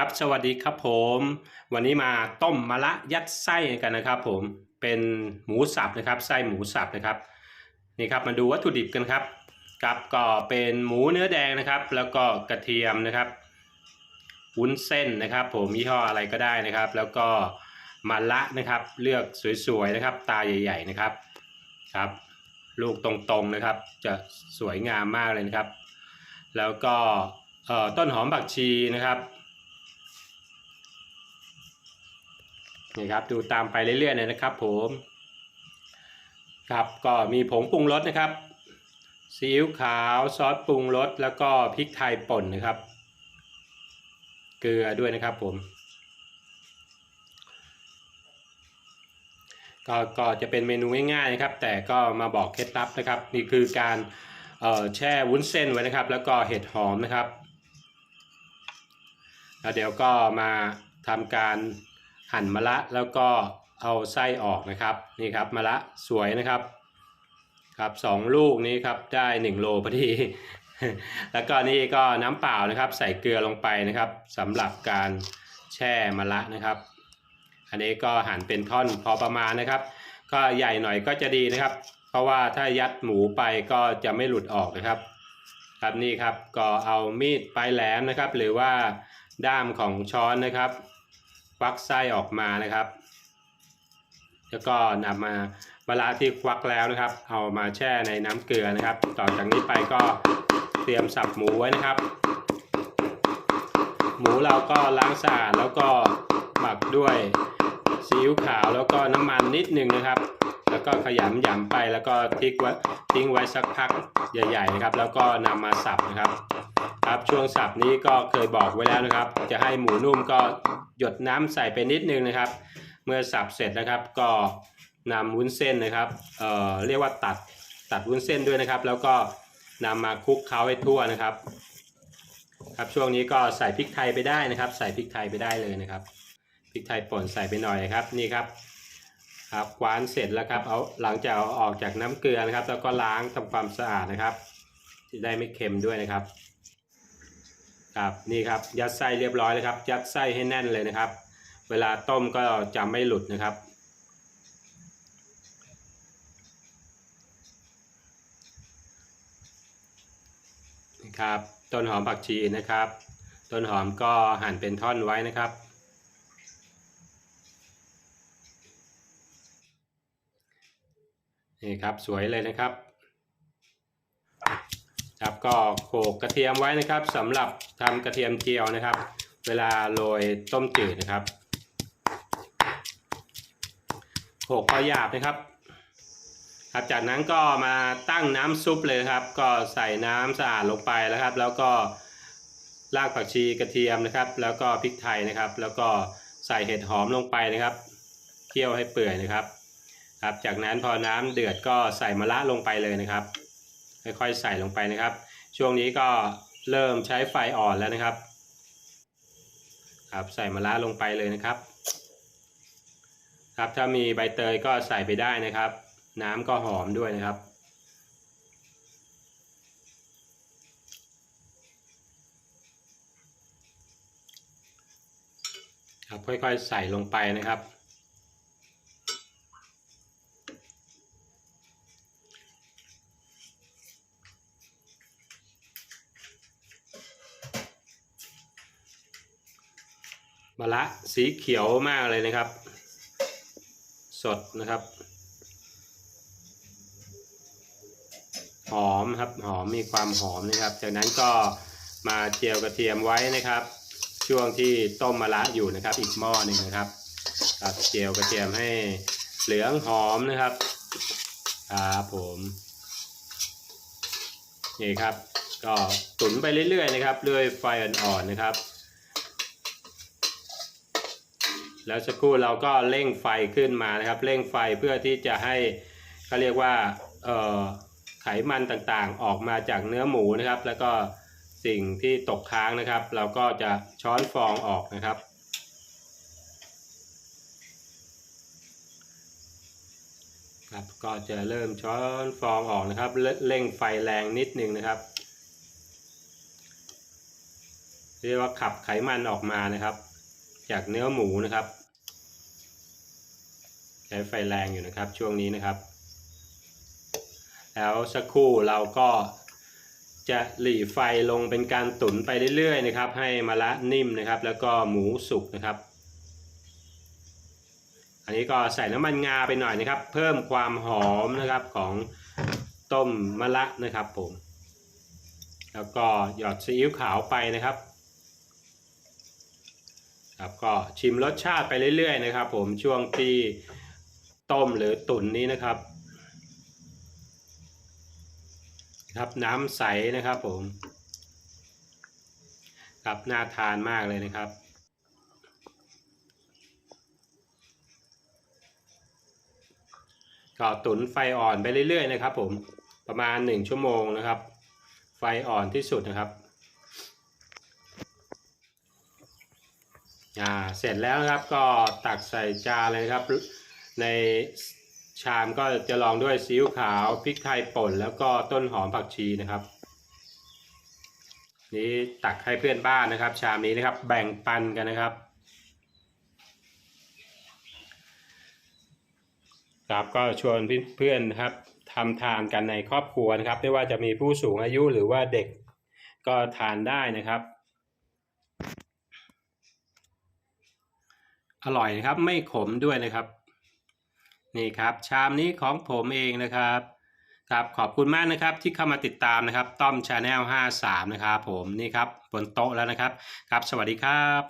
ครับสวัสดีครับผม วันนี้มาต้มมะระยัดไส้กันนะครับ ผมเป็นหมูสับนะครับไส้หมูสับนะครับนี่ครับมาดูวัตถุดิบกันครับกับก็เป็นหมูเนื้อแดงนะครับ แล้วก็กระเทียมนะครับวุ้นเส้นนะครับ ผมยี่ห้ออะไรก็ได้นะครับ แล้วก็มะระนะครับ เลือกสวยๆนะครับ ตาใหญ่ๆนะครับครับ ลูกตรงๆนะครับ จะสวยงามมากเลยนะครับ แล้วก็เอ่อต้นหอมผักชีนะครับ นี่ครับดูตามไปเรื่อยๆเลยนะครับผมครับก็มีผงปรุงรสนะครับซีอิ๊วขาวซอสปรุงรสแล้วก็พริกไทยป่นนะครับ เกลือด้วยนะครับผมก็ก็จะเป็นเมนูง่ายๆนะครับ แต่ก็มาบอกเคล็ดลับนะครับ นี่คือการแช่วุ้นเส้นไว้นะครับ แล้วก็เห็ดหอมนะครับแล้วเดี๋ยวก็มาทำการ หั่นมะระแล้วก็เอาไส้ออกนะครับนี่ครับมะระสวยนะครับครับสองลูกนี้ครับได้1โลพอดีแล้วก็นี่ก็น้ำเปล่านะครับ ใส่เกลือลงไปนะครับสำหรับการแช่มะระนะครับ อันนี้ก็หั่นเป็นท่อนพอประมาณนะครับ ก็ใหญ่หน่อยก็จะดีนะครับ เพราะว่าถ้ายัดหมูไปก็จะไม่หลุดออกนะครับ ครับนี่ครับก็เอามีดปลายแหลมนะครับ หรือว่าด้ามของช้อนนะครับ ควักไส้ออกมานะครับ แล้วก็นำมาเวลาที่ควักแล้วนะครับ เอามาแช่ในน้ำเกลือนะครับ ต่อจากนี้ไปก็เตรียมสับหมูไว้นะครับ หมูเราก็ล้างสะอาดแล้วก็หมักด้วยซีอิ๊วขาวแล้วก็น้ำมันนิดนึงนะครับ ก็ขยำหยำไปแล้วก็ทิ้งไว้ทิ้งไว้สักพักใหญ่ๆนะครับ แล้วก็นำมาสับนะครับ ครับช่วงสับนี้ก็เคยบอกไว้แล้วนะครับ จะให้หมูนุ่มก็หยดน้ำใส่ไปนิดนึงนะครับ เมื่อสับเสร็จนะครับก็นำวุ้นเส้นนะครับเอ่อเรียกว่าตัดตัดวุ้นเส้นด้วยนะครับ แล้วก็นำมาคลุกเคล้าให้ทั่วนะครับ ครับช่วงนี้ก็ใส่พริกไทยไปได้นะครับ ใส่พริกไทยไปได้เลยนะครับพริกไทยป่นใส่ไปหน่อยครับนี่ครับ ครับคว้านเสร็จแล้วครับเอาหลังจากเอาออกจากน้ำเกลือนะครับ แล้วก็ล้างทำความสะอาดนะครับจะได้ไม่เค็มด้วยนะครับครับนี่ครับยัดไส้เรียบร้อยแล้วครับ ยัดไส้ให้แน่นเลยนะครับ เวลาต้มก็จะไม่หลุดนะครับนี่ครับต้นหอมผักชีนะครับ ต้นหอมก็หั่นเป็นท่อนไว้นะครับ นี่ครับสวยเลยนะครับ ครับก็โขลกกระเทียมไว้นะครับสำหรับทำกระเทียมเจียวนะครับ เวลาโรยต้มจืดนะครับโขลกพอหยาบนะครับครับจากนั้นก็มาตั้งน้ำซุปเลยครับ ก็ใส่น้ำสะอาดลงไปแล้วครับ แล้วก็รากผักชีกระเทียมนะครับ แล้วก็พริกไทยนะครับ แล้วก็ใส่เห็ดหอมลงไปนะครับ เคี่ยวให้เปื่อยนะครับ ครับ จากนั้นพอน้ำเดือดก็ใส่มะระลงไปเลยนะครับ ค่อยๆใส่ลงไปนะครับ ช่วงนี้ก็เริ่มใช้ไฟอ่อนแล้วนะครับ ครับใส่มะระลงไปเลยนะครับ ครับถ้ามีใบเตยก็ใส่ไปได้นะครับ น้ำก็หอมด้วยนะครับครับค่อยๆใส่ลงไปนะครับ มะระสีเขียวมากเลยนะครับ สดนะครับ หอมครับหอมมีความหอมนะครับ จากนั้นก็มาเจียวกระเทียมไว้นะครับ ช่วงที่ต้มมะระอยู่นะครับ อีกหม้อหนึ่งนะครับครับเจียวกระเทียมให้เหลืองหอมนะครับครับผมนี่ครับ ก็ตุ๋นไปเรื่อยๆนะครับด้วยไฟอ่อนๆนะครับ แล้วสักครู่เราก็เร่งไฟขึ้นมานะครับ เร่งไฟเพื่อที่จะให้เขาเรียกว่าไขมันต่างๆ ออกมาจากเนื้อหมูนะครับ แล้วก็สิ่งที่ตกค้างนะครับ เราก็จะช้อนฟองออกนะครับ ครับ ก็จะเริ่มช้อนฟองออกนะครับ เร่เร่งไฟแรงนิดนึงนะครับเรียกว่าขับไขมันออกมานะครับ จากเนื้อหมูนะครับ ใช้ไฟแรงอยู่นะครับช่วงนี้นะครับ แล้วสักครู่เราก็จะหลีไฟลงเป็นการตุ๋นไปเรื่อยๆนะครับ ให้มะระนิ่มนะครับ แล้วก็หมูสุกนะครับ อันนี้ก็ใส่น้ำมันงาไปหน่อยนะครับ เพิ่มความหอมนะครับของต้มมะระนะครับผม แล้วก็หยอดซีอิ๊วขาวไปนะครับครับก็ชิมรสชาติไปเรื่อยๆนะครับ ผมช่วงที่ ต้มหรือตุ๋นนี้นะครับครับน้ำใสนะครับผมครับน่าทานมากเลยนะครับก็ตุ๋นไฟอ่อนไปเรื่อยๆนะครับ ผมประมาณหนึ่งชั่วโมงนะครับ ไฟอ่อนที่สุดนะครับอ่าเสร็จแล้วนะครับก็ตักใส่จานเลยครับ ในชามก็จะลองด้วยซีอิ๊วขาวพริกไทยป่นแล้วก็ต้นหอมผักชีนะครับ นี่ตักให้เพื่อนบ้านนะครับ ชามนี้นะครับแบ่งปันกันนะครับครับก็ชวนเพื่อนๆนะครับทำทานกันในครอบครัวนะครับ ไม่ว่าจะมีผู้สูงอายุหรือว่าเด็กก็ทานได้นะครับ อร่อยนะครับไม่ขมด้วยนะครับ นี่ครับชามนี้ของผมเองนะครับครับขอบคุณมากนะครับที่เข้ามาติดตามนะครับต้อมชาแนล53 นะครับผมนี่ครับบนโต๊ะแล้วนะครับ ครับสวัสดีครับ